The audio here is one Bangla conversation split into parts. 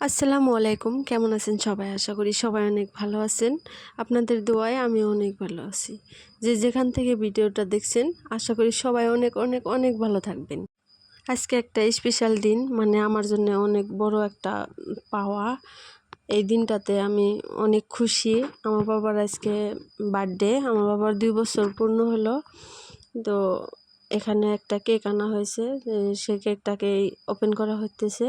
আসসালামু আলাইকুম। কেমন আছেন সবাই? আশা করি সবাই অনেক ভালো আছেন। আপনাদের দোয়ায় আমি অনেক ভালো আছি। যে যেখান থেকে ভিডিওটা দেখছেন, আশা করি সবাই অনেক অনেক অনেক ভালো থাকবেন। আজকে একটা স্পেশাল দিন মানে আমার জন্য অনেক বড় একটা পাওয়া। এই দিনটাতে আমি অনেক খুশি। আমার বাবার আজকে বার্থডে আমার বাবার দুই বছর পূর্ণ হলো। তো এখানে একটা কেক আনা হয়েছে, সে কেকটাকে ওপেন করা হতেছে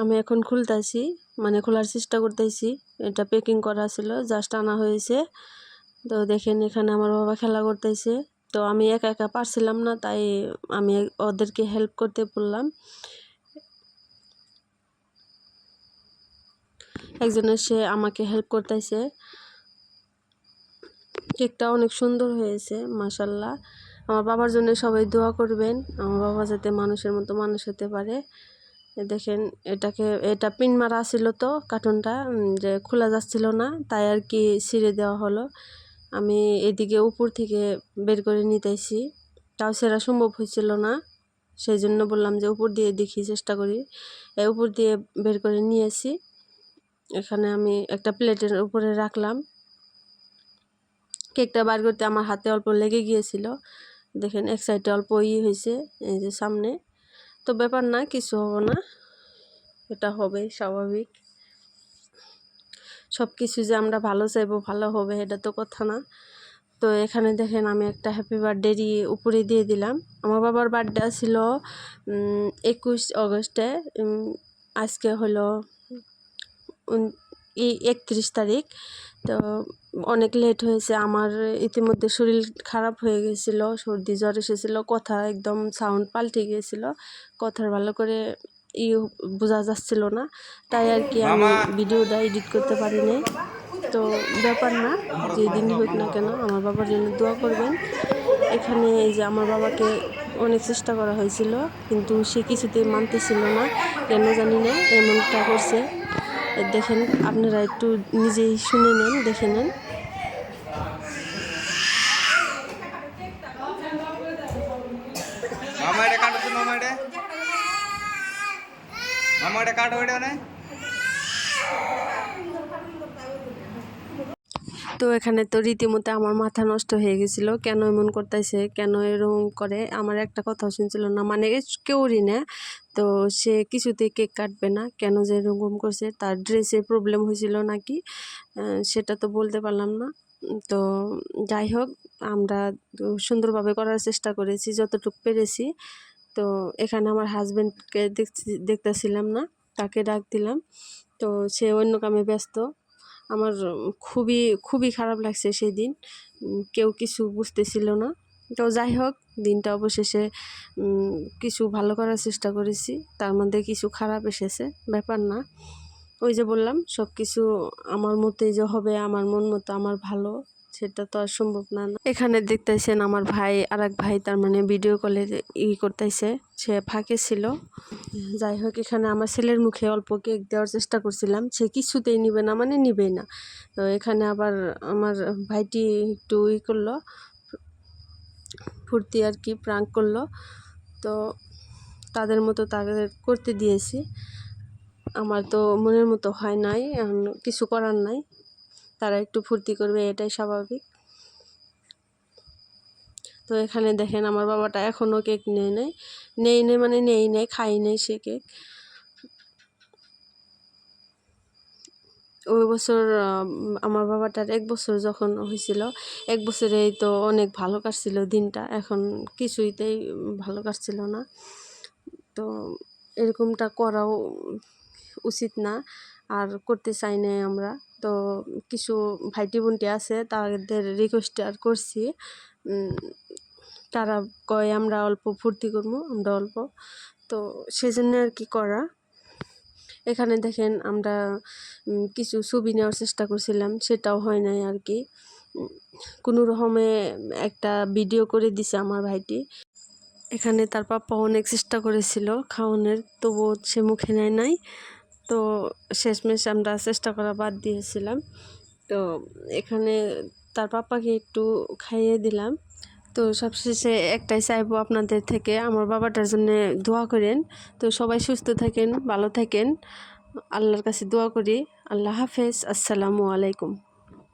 আমি এখন খুলতেছি মানে খোলার চেষ্টা করতেছি। এটা প্যাকিং করা ছিল জাস্ট আনা হয়েছে। তো দেখেন এখানে আমার বাবা খেলা করতেছে। তো আমি একা একা পারছিলাম না, তাই আমি ওদেরকে হেল্প করতে বললাম। একজন সে আমাকে হেল্প করতেছে। কেকটা অনেক সুন্দর হয়েছে মাসাল্লাহ আমার বাবার জন্য সবাই দোয়া করবেন। আমার বাবা যাতে মানুষের মতো মানুষ হতে পারে। দেখেন, এটাকে, এটা পিন মারা ছিল তো কার্টুনটা যে খোলা যাচ্ছিল না, তাই আর কি ছিঁড়ে দেওয়া হলো। আমি এদিকে উপর থেকে বের করে নিতেছি। তাও সেরা সম্ভব হয়েছিল না সেই জন্য বললাম যে উপর দিয়ে দেখি, চেষ্টা করি। এই উপর দিয়ে বের করে নিয়েছি। এখানে আমি একটা প্লেটের উপরে রাখলাম। কেকটা বার করতে আমার হাতে অল্প লেগে গিয়েছিল। দেখেন, এক সাইডে অল্প ই হয়েছে, এই যে সামনে। তো ব্যাপার না, কিছু হবে না। এটা হবে স্বাভাবিক। সব কিছু যে আমরা ভালো চাইব, ভালো হবে, এটা তো কথা না। তো এখানে দেখেন আমি একটা হ্যাপি বার্থডেরই উপরে দিয়ে দিলাম। আমার বাবার বার্থডে ছিল একুশ অগস্টে আজকে হলো এই একত্রিশ তারিখ। তো অনেক লেট হয়েছে। আমার ইতিমধ্যে শরীর খারাপ হয়ে গেছিল সর্দি জ্বর এসেছিল কথা একদম সাউন্ড পাল্টে গিয়েছিল কথার ভালো করে ই বোঝা যাচ্ছিল না। তাই আর কি আমি ভিডিওটা এডিট করতে পারিনি। তো ব্যাপার না যেদিন হোক না কেন আমার বাবার জন্য দোয়া করবেন। এখানে এই যে আমার বাবাকে অনেক চেষ্টা করা হয়েছিল কিন্তু সে কিছুতেই মানতেছিল না কেন জানি না এমনটা করছে। দেখেন, আপনারা একটু নিজেই শুনে নেন, দেখে নেন। মামা এটা কাটো মামা এটা। মামা এটা কাটো এটা তো এখানে তো রীতিমতো আমার মাথা নষ্ট হয়ে গেছিল। কেন এমন করতেছে? কেন এরকম করে? আমার একটা কথা শুনছিল না। মানে কেউরই না। তো সে কিছুতে কেক কাটবে না। কেন যে এরকম করছে? তার ড্রেসে প্রবলেম হয়েছিল নাকি? সেটা তো বলতে পারলাম না। তো যাই হোক, আমরা সুন্দরভাবে করার চেষ্টা করেছি, যতটুকু পেরেছি। তো এখানে আমার হাজব্যান্ডকে দেখছি, দেখতেছিলাম না। তাকে ডাক দিলাম। তো সে অন্য কামে ব্যস্ত। আমার খুবই খুবই খারাপ লাগছে সেই দিন কেউ কিছু বুঝতেছিল না। তো যাই হোক, দিনটা অবশেষে কিছু ভালো করার চেষ্টা করেছি। তার মধ্যে কিছু খারাপ এসেছে, ব্যাপার না। ওই যে বললাম সব কিছু আমার মতোই যে হবে, আমার মন মতো আমার ভালো, সেটা তো আর সম্ভব না। এখানে দেখতেছেন আমার ভাই আর এক ভাই তার মানে ভিডিও কলে ই করতেছে, সে ফাঁকে ছিল। যাই হোক, এখানে আমার ছেলের মুখে অল্প কেক দেওয়ার চেষ্টা করছিলাম, সে কিছুতেই নিবে না মানে নিবেই না। তো এখানে আবার আমার ভাইটি একটু ই করল, ফুর্তি আর কি প্রাঙ্ক করল। তো তাদের মতো তাদের করতে দিয়েছি। আমার তো মনের মতো হয় নাই কিছু করার নাই। তারা একটু ফুর্তি করবে, এটাই স্বাভাবিক। তো এখানে দেখেন, আমার বাবাটা এখনও কেক নেই নেই। নেই নেই মানে নেই নেই খাই নেই সে কেক। ওই বছর আমার বাবাটার এক বছর যখন হয়েছিল, এক বছরেই তো অনেক ভালো কাটছিল দিনটা। এখন কিছুইতেই ভালো কাটছিল না। তো এরকমটা করাও উচিত না। আর করতে চাই না আমরা। তো কিছু ভাইটি বোনটি আছে, তাদের রিকোয়েস্ট আর করছি। তারা কয়, আমরা অল্প ফুর্তি করব, আমরা অল্প। তো সেজন্য আর কি করা। এখানে দেখেন আমরা কিছু ছবি নেওয়ার চেষ্টা করছিলাম, সেটাও হয় নাই আর কি। কোনো রকমে একটা ভিডিও করে দিছে আমার ভাইটি। এখানে তার পাপ্পা অনেক চেষ্টা করেছিল খাওয়ানোর, তবুও সে মুখে নেয় নাই। তো শেষমেশ আমরা চেষ্টা করা বাদ দিয়েছিলাম। তো এখানে তার পাপাকে একটু খাইয়ে দিলাম। তো সবশেষে একটাই চাইব আপনাদের থেকে, আমার বাবাটার জন্য দোয়া করেন। তো সবাই সুস্থ থাকেন, ভালো থাকেন। আল্লাহর কাছে দোয়া করি। আল্লাহ হাফেজ। আসসালামু আলাইকুম।